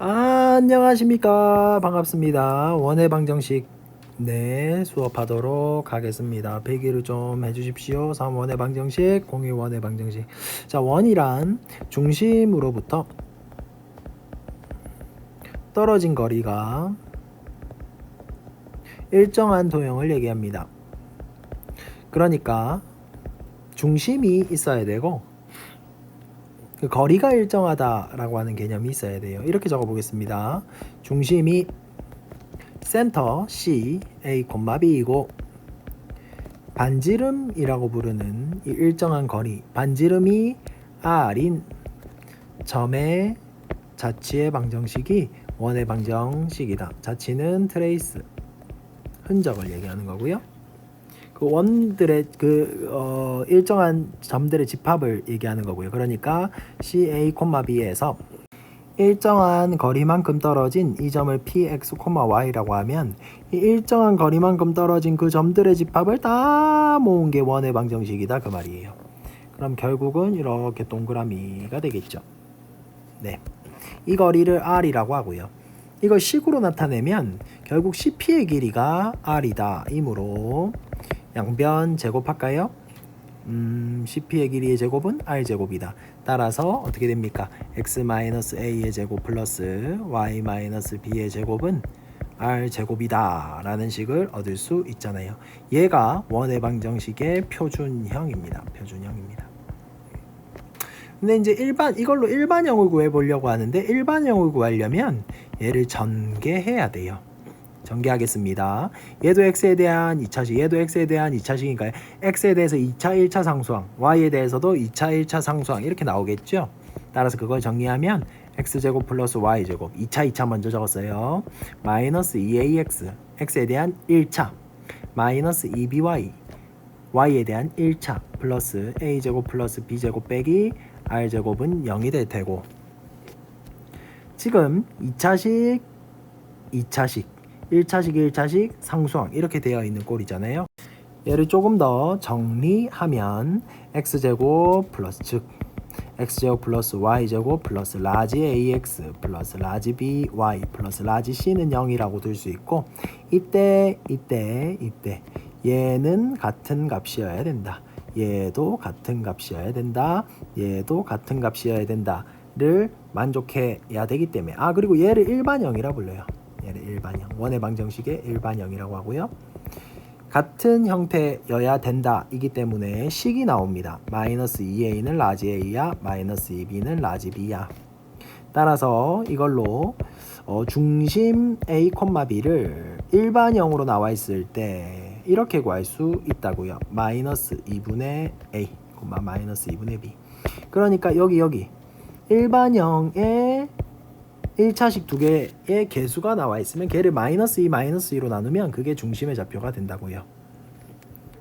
아, 안녕하십니까. 반갑습니다. 원의 방정식 네, 수업하도록 하겠습니다. 배기를 좀 해주십시오. 3원의 방정식, 01원의 방정식. 자, 원이란 중심으로부터 떨어진 거리가 일정한 도형을 얘기합니다. 그러니까 중심이 있어야 되고 그 거리가 일정하다라고 하는 개념이 있어야 돼요. 이렇게 적어 보겠습니다. 중심이 센터 C, A, B이고 반지름이라고 부르는 이 일정한 거리, 반지름이 R인 점의 자치의 방정식이 원의 방정식이다. 자치는 트레이스, 흔적을 얘기하는 거고요. 그 원들의 그 어, 일정한 점들의 집합을 얘기하는 거고요. 그러니까 CA, B에서 일정한 거리만큼 떨어진 이 점을 px, y라고 하면 이 일정한 거리만큼 떨어진 그 점들의 집합을 다 모은 게 원의 방정식이다 그 말이에요. 그럼 결국은 이렇게 동그라미가 되겠죠. 네. 이 거리를 r이라고 하고요. 이걸 식으로 나타내면 결국 CP의 길이가 r이다. 이므로 양변 제곱할까요? 음, CP의 길이의 제곱은 r 제곱이다. 따라서 어떻게 됩니까? x-a의 제곱 플러스 y-b의 제곱은 r 제곱이다 라는 식을 얻을 수 있잖아요. 얘가 원의 방정식의 표준형입니다. 표준형입니다. 근데 이제 일반 이걸로 일반형을 구해 보려고 하는데 일반형을 구하려면 얘를 전개해야 돼요. 전개하겠습니다. 얘도 x에 대한 2차식, 얘도 x에 대한 2차식이니까 x에 대해서 2차, 1차 상수항, y에 대해서도 2차, 1차 상수항 이렇게 나오겠죠. 따라서 그걸 정리하면 x제곱 플러스 y제곱 2차, 2차 먼저 적었어요. 마이너스 2ax, x에 대한 1차, 마이너스 2by, y에 대한 1차 플러스 a제곱 플러스 b제곱 빼기 r제곱은 0이 될 테고 지금 2차식, 2차식 1차식, 1차식, 상수항 이렇게 되어 있는 꼴이잖아요. 얘를 조금 더 정리하면 x제곱 플러스 즉 x제곱 플러스 y제곱 플러스 라지 ax 플러스 라지 by 플러스 라지 c는 0이라고 둘수 있고 이때 이때 이때 얘는 같은 값이어야 된다. 얘도 같은 값이어야 된다. 얘도 같은 값이어야 된다를 만족해야 되기 때문에 아 그리고 얘를 일반형이라 불러요. 얘를 일반형 원의 방정식의 일반형이라고 하고요. 같은 형태여야 된다이기 때문에 식이 나옵니다. 마이너스 2a는 라지 a야, 마이너스 2b는 라지 b야. 따라서 이걸로 어, 중심 a, b를 일반형으로 나와 있을 때 이렇게 구할 수 있다고요. 마이너스 2분의 a, 마이너스 2분의 b. 그러니까 여기 여기 일반형의 1차식 두 개의 개수가 나와 있으면 걔를 마이너스 2 마이너스 2로 나누면 그게 중심의 좌표가 된다고요.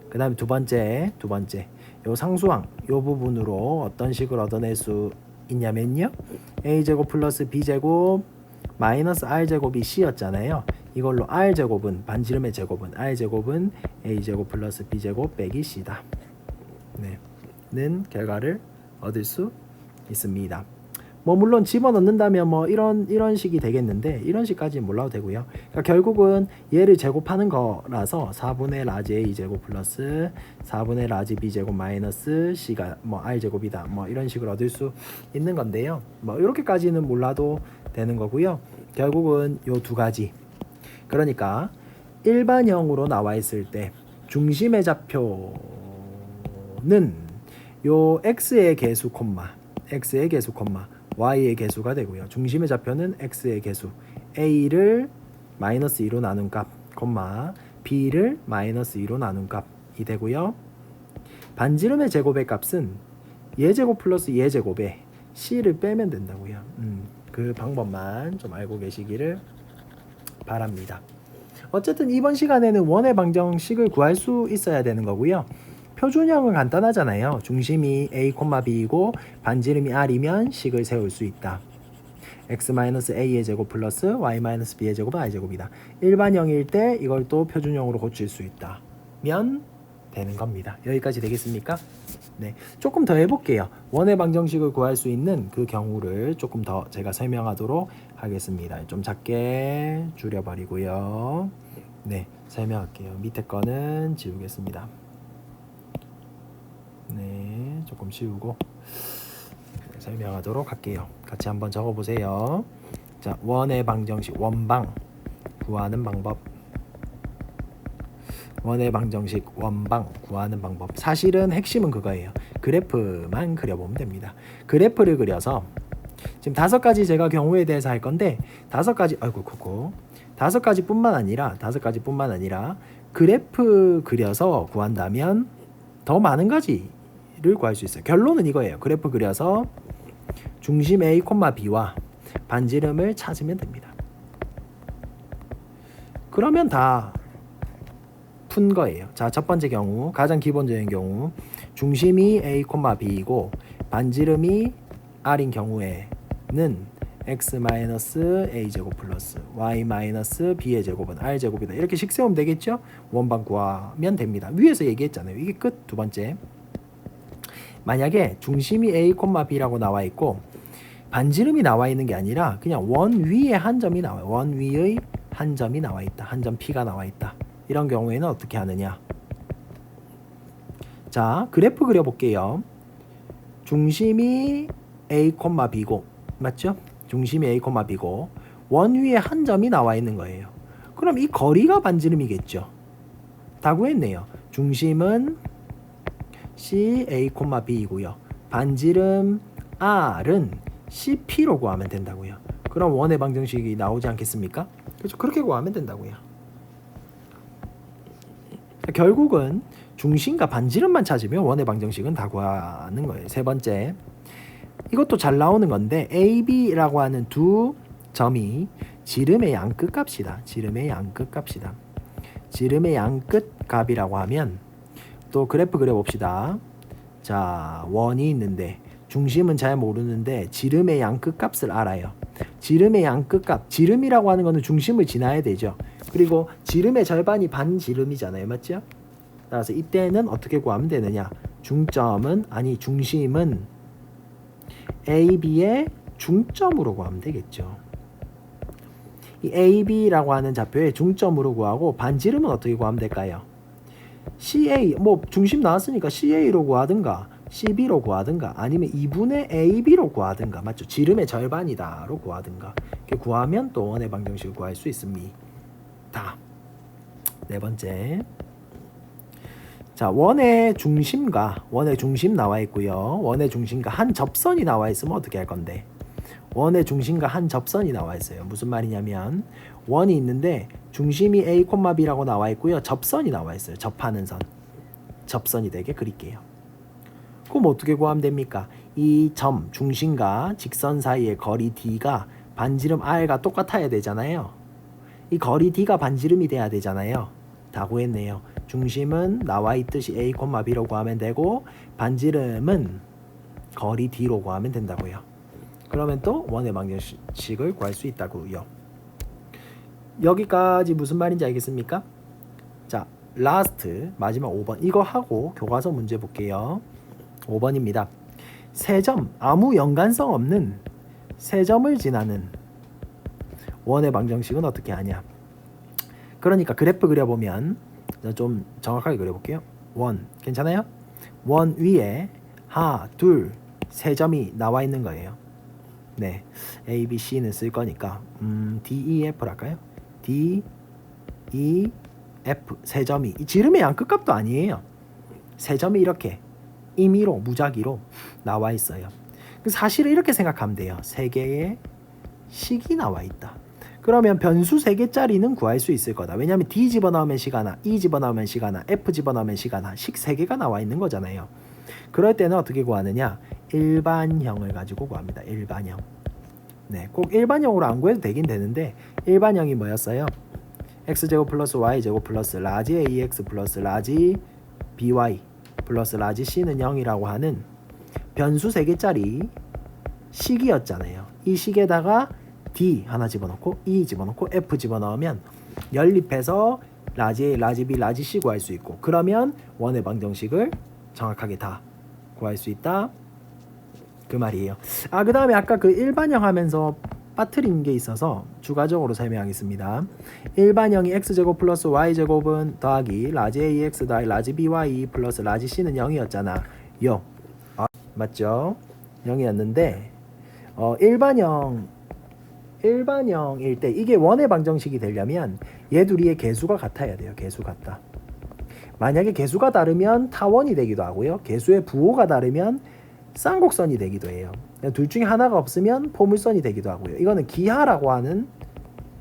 그 다음에 두 번째 두 번째. 요 상수항 요 부분으로 어떤 식을 얻어낼 수 있냐면요. A제곱 플러스 b제곱 마이너스 r제곱이 c였잖아요. 이걸로 r제곱은 반지름의 제곱은 r제곱은 a제곱 플러스 b제곱 빼기 c다. 네. 는 결과를 얻을 수 있습니다 뭐 물론 집어넣는다면 뭐 이런 이런 식이 되겠는데 이런 식까지는 몰라도 되고요. 그러니까 결국은 얘를 제곱하는 거라서 4분의 라지 a 제곱 플러스 4분의 라지 b 제곱 마이너스 c가 뭐 i 제곱이다. 뭐 이런 식을 얻을 수 있는 건데요. 뭐 이렇게까지는 몰라도 되는 거고요. 결국은 요 두 가지. 그러니까 일반형으로 나와 있을 때 중심의 좌표는 요 x의 개수 콤마 x의 개수 콤마 y의 개수가 되고요. 중심의 좌표는 x의 개수 a를 마이너스 2로 나눈 값, 콤마 b를 마이너스 2로 나눈 값이 되고요. 반지름의 제곱의 값은 예제곱 플러스 예제곱에 c를 빼면 된다고요. 음, 그 방법만 좀 알고 계시기를 바랍니다. 어쨌든 이번 시간에는 원의 방정식을 구할 수 있어야 되는 거고요. 표준형은 간단하잖아요. 중심이 a, b이고 반지름이 r이면 식을 세울 수 있다. x-a의 제곱 플러스 y-b의 제곱은 i제곱이다. 일반형일 때 이걸 또 표준형으로 고칠 수 있다. 면 되는 겁니다. 여기까지 되겠습니까? 네, 조금 더 해볼게요. 원의 방정식을 구할 수 있는 그 경우를 조금 더 제가 설명하도록 하겠습니다. 좀 작게 줄여버리고요. 네, 설명할게요. 밑에 거는 지우겠습니다. 네, 조금 지우고 네, 설명하도록 할게요. 같이 한번 적어보세요. 자, 원의 방정식 원방 구하는 방법. 원의 방정식 원방 구하는 방법. 사실은 핵심은 그거예요. 그래프만 그려보면 됩니다. 그래프를 그려서 지금 다섯 가지 제가 경우에 대해서 할 건데 다섯 가지 아이고 그거 다섯 가지뿐만 아니라 다섯 가지뿐만 아니라 그래프 그려서 구한다면 더 많은 가지 를 구할 수 있어요. 결론은 이거예요. 그래프 그려서 중심 A, B와 반지름을 찾으면 됩니다. 그러면 다 푼 거예요. 자, 첫 번째 경우, 가장 기본적인 경우, 중심이 A, B이고 반지름이 R인 경우에는 x a 제곱 플러스 y b의 제곱은 r 제곱이다. 이렇게 식 세우면 되겠죠? 원방 구하면 됩니다. 위에서 얘기했잖아요. 이게 끝 두 번째. 만약에 중심이 a, b라고 나와 있고 반지름이 나와 있는 게 아니라 그냥 원 위에 한 점이 나와요. 원 위의 한 점이 나와 있다. 한 점 P가 나와 있다. 이런 경우에는 어떻게 하느냐? 자, 그래프 그려볼게요. 중심이 A, B고 맞죠? 중심이 A, B고 원 위에 한 점이 나와 있는 거예요. 그럼 이 거리가 반지름이겠죠. 다 구했네요. 중심은 C, A, B이고요. 반지름 R은 CP로 구하면 된다고요. 그럼 원의 방정식이 나오지 않겠습니까? 그렇죠. 그렇게 구하면 된다고요. 결국은 중심과 반지름만 찾으면 원의 방정식은 다 구하는 거예요. 세 번째. 이것도 잘 나오는 건데 AB라고 하는 두 점이 지름의 양끝 값이다. 지름의 양끝 값이다. 지름의 양끝 값이라고 하면 또 그래프 그려 봅시다. 자, 원이 있는데 중심은 잘 모르는데 지름의 양끝 값을 알아요. 지름의 양끝 값, 지름이라고 하는 거는 중심을 지나야 되죠. 그리고 지름의 절반이 반지름이잖아요. 맞죠? 따라서 이때는 어떻게 구하면 되느냐? 중점은 아니 중심은 AB의 중점으로 구하면 되겠죠. 이 AB라고 하는 좌표의 중점으로 구하고 반지름은 어떻게 구하면 될까요? CA 뭐 중심 나왔으니까 CA로 구하든가 CB로 구하든가 아니면 2분의 AB로 구하든가 맞죠? 지름의 절반이다로 구하든가 이렇게 구하면 또 원의 방정식을 구할 수 있습니다. 네 번째 자 원의 중심과 원의 중심 나와 있고요. 원의 중심과 한 접선이 나와 있으면 어떻게 할 건데? 원의 중심과 한 접선이 나와 있어요. 무슨 말이냐면 원이 있는데 중심이 A, B라고 나와 있고요. 접선이 나와 있어요. 접하는 선. 접선이 되게 그릴게요. 그럼 어떻게 구하면 됩니까? 이 점 중심과 직선 사이의 거리 D가 반지름 R과 똑같아야 되잖아요. 이 거리 D가 반지름이 돼야 되잖아요. 다 구했네요. 중심은 나와 있듯이 A, B로 구하면 되고 반지름은 거리 D로 구하면 된다고요. 그러면 또 원의 방정식을 구할 수 있다고요. 여기까지 무슨 말인지 알겠습니까? 자, 라스트 마지막 5번 이거 하고 교과서 문제 볼게요. 5번입니다. 세 점 아무 연관성 없는 세 점을 지나는 원의 방정식은 어떻게 하냐? 그러니까 그래프 그려보면 좀 정확하게 그려볼게요. 원 괜찮아요? 원 위에 하, 둘, 세 점이 나와 있는 거예요. 네, A, B, C는 쓸 거니까 음, D, E, F를 할까요? D, E, F 세 점이 이 지름의 양끝값도 아니에요. 세 점이 이렇게 임의로 무작위로 나와 있어요. 사실은 이렇게 생각하면 돼요. 세 개의 식이 나와 있다. 그러면 변수 3개짜리는 구할 수 있을 거다. 왜냐하면 D 집어넣으면 시가나, E 집어넣으면 시가나, F 집어넣으면 시가나 식 3개가 나와 있는 거잖아요. 그럴 때는 어떻게 구하느냐? 일반형을 가지고 구합니다. 일반형. 네, 꼭 일반형으로 안 구해도 되긴 되는데 일반형이 뭐였어요? x제곱 플러스 y제곱 플러스 라지 ax 플러스 라지 by 플러스 라지 c는 0이라고 하는 변수 3개짜리 식이었잖아요. 이 식에다가 D 하나 집어넣고 E 집어넣고 F 집어넣으면 연립해서 라지 A, 라지 B, 라지 C 구할 수 있고 그러면 원의 방정식을 정확하게 다 구할 수 있다. 그 말이에요. 아, 그 다음에 아까 그 일반형 하면서 빠뜨린 게 있어서 추가적으로 설명하겠습니다. 일반형이 x제곱 플러스 y제곱은 더하기 라지 ax 더하기 라지 by 플러스 라지 c는 0이었잖아. 0. 아, 맞죠? 0이었는데 어, 일반형 일반형일 때 이게 원의 방정식이 되려면 얘 둘이의 개수가 같아야 돼요. 개수 같다. 만약에 개수가 다르면 타원이 되기도 하고요. 개수의 부호가 다르면 쌍곡선이 되기도 해요. 둘 중에 하나가 없으면 포물선이 되기도 하고요. 이거는 기하라고 하는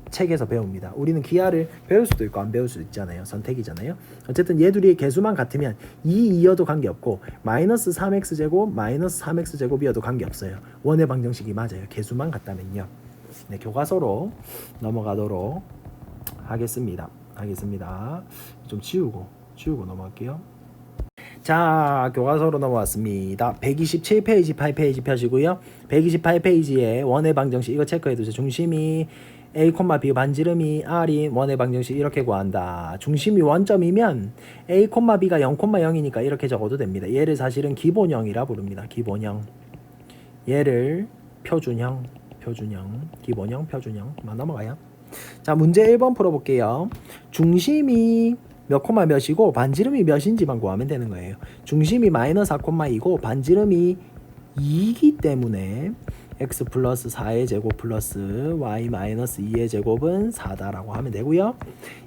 책에서 배웁니다. 우리는 기하를 배울 수도 있고 안 배울 수도 있잖아요. 선택이잖아요. 어쨌든 얘 둘이 개수만 같으면 2, 2여도 관계없고 마이너스 3x제곱, 마이너스 3x제곱이어도 관계없어요. 원의 방정식이 맞아요. 개수만 같다면요. 네, 교과서로 넘어가도록 하겠습니다. 하겠습니다. 좀 치우고 치우고 넘어갈게요. 자, 교과서로 넘어왔습니다. 127페이지, 8페이지 펴시고요. 128페이지에 원의 방정식 이거 체크해 두세요. 중심이 a, b 반지름이 r인 원의 방정식 이렇게 구한다. 중심이 원점이면 a, b가 0, 0이니까 이렇게 적어도 됩니다. 얘를 사실은 기본형이라 부릅니다. 기본형. 얘를 표준형, 표준형, 기본형, 표준형. 만 넘어가요. 자, 문제 1번 풀어볼게요. 중심이 몇 콤마 몇이고 반지름이 몇인지만 구하면 되는 거예요. 중심이 마이너스 4콤마이고 반지름이 2이기 때문에 x 플러스 4의 제곱 플러스 y 마이너스 2의 제곱은 4다라고 하면 되고요.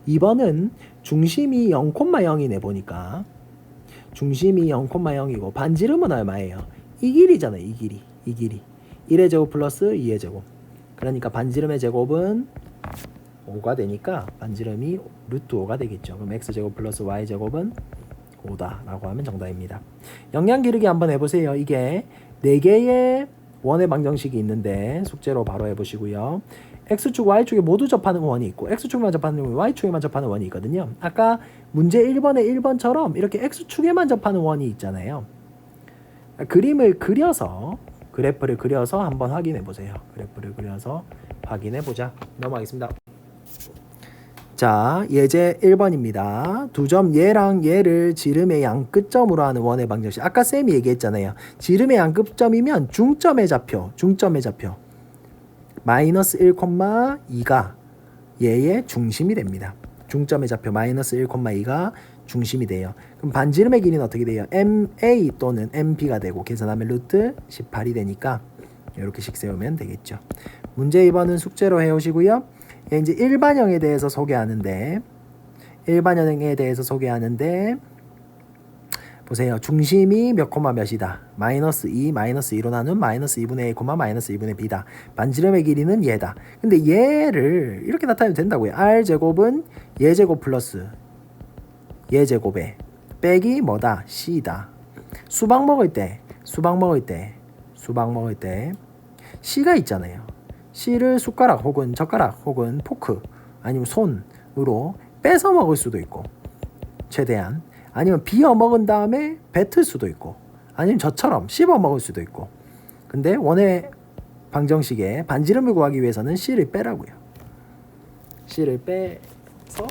2번은 중심이 0,0이네 보니까 중심이 0,0이고 반지름은 얼마예요? 이 길이잖아요. 이 길이. 이 길이. 1의 제곱 플러스 2의 제곱. 그러니까 반지름의 제곱은 5가 되니까 반지름이 루트 5가 되겠죠. 그럼 x제곱 플러스 y제곱은 5다라고 하면 정답입니다. 영양 기르기 한번 해보세요. 이게 4개의 원의 방정식이 있는데 숙제로 바로 해보시고요. x축, y축에 모두 접하는 원이 있고 x축만 접하는 원이 y축에만 접하는 원이 있거든요. 아까 문제 1번의 1번처럼 이렇게 x축에만 접하는 원이 있잖아요. 그림을 그려서 그래프를 그려서 한번 확인해 보세요. 그래프를 그려서 확인해 보자. 넘어가겠습니다. 자, 예제 1번입니다. 두 점 얘랑 얘를 지름의 양 끝점으로 하는 원의 방정식. 아까 쌤이 얘기했잖아요. 지름의 양 끝점이면 중점의 좌표, 중점의 좌표. 마이너스 1,2가 얘의 중심이 됩니다. 중점의 좌표 마이너스 1,2가 중심이 돼요. 그럼 반지름의 길이는 어떻게 돼요? MA 또는 MB가 되고 계산하면 루트 18이 되니까 이렇게식 세우면 되겠죠. 문제 2번은 숙제로 해오시고요. 예, 이제 일반형에 대해서 소개하는데 일반형에 대해서 소개하는데 보세요. 중심이 몇 콤마 몇이다. 마이너스 2, 마이너스 2로 나눈 마이너스 2분의 1, 콤마 마이너스 2분의 b다. 반지름의 길이는 얘다. 근데 얘를 이렇게 나타내면 된다고요. r 제곱은 얘 제곱 플러스 얘 제곱에 빼기 뭐다? c다. 수박 먹을 때, 수박 먹을 때, 수박 먹을 때 c가 있잖아요. 씨를 숟가락 혹은 젓가락 혹은 포크 아니면 손으로 뺏어 먹을 수도 있고 최대한 아니면 비어 먹은 다음에 뱉을 수도 있고 아니면 저처럼 씹어 먹을 수도 있고. 근데 원의 방정식에 반지름을 구하기 위해서는 씨를 빼라고요. 씨를 빼서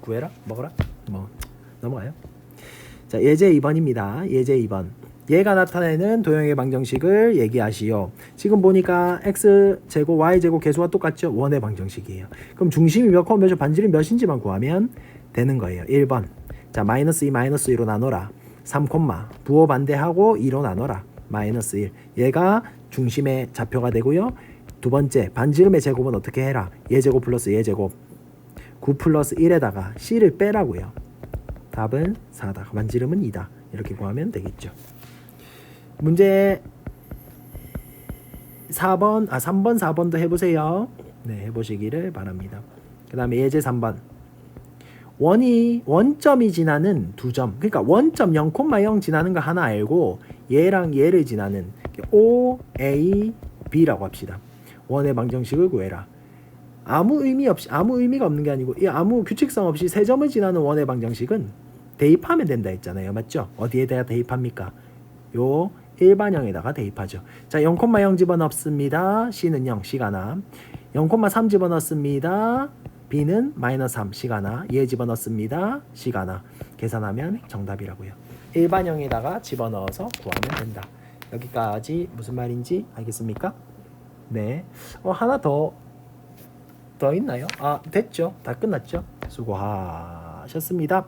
구해라? 먹어라? 뭐 넘어가요. 자 예제 2번입니다. 예제 2번 얘가 나타내는 도형의 방정식을 얘기하시오. 지금 보니까 x 제곱 y 제곱 개수가 똑같죠? 원의 방정식이에요. 그럼 중심이 몇 콤마 몇이 반지름 몇인지만 구하면 되는 거예요. 1번. 자, 마이너스 2 마이너스 2로 나눠라. 3 콤마 부호 반대하고 2로 나눠라. 마이너스 1. 얘가 중심의 좌표가 되고요. 두 번째, 반지름의 제곱은 어떻게 해라? 얘 제곱 플러스 얘 제곱. 9 플러스 1에다가 c를 빼라고요. 답은 4다. 반지름은 2다. 이렇게 구하면 되겠죠. 문제 4번, 아 3번, 4번도 해보세요. 네, 해보시기를 바랍니다. 그 다음에 예제 3번. 원이 원점이 지나는 두 점, 그러니까 원점 0,0 지나는 거 하나 알고 얘랑 얘를 지나는 O, A, B라고 합시다. 원의 방정식을 구해라. 아무 의미 없이 아무 의미가 없는 게 아니고 이 아무 규칙성 없이 세 점을 지나는 원의 방정식은 대입하면 된다 했잖아요. 맞죠? 어디에다 대입합니까? 요 일반형에다가 대입하죠. 자, 0,0 집어넣습니다. C는 0, C가 나. 0,3 집어넣습니다. B는 마이너스 3, C가 나. 얘 집어넣습니다. C가 나. 계산하면 정답이라고요. 일반형에다가 집어넣어서 구하면 된다. 여기까지 무슨 말인지 알겠습니까? 네. 어, 하나 더, 더 있나요? 아, 됐죠. 다 끝났죠. 수고하셨습니다.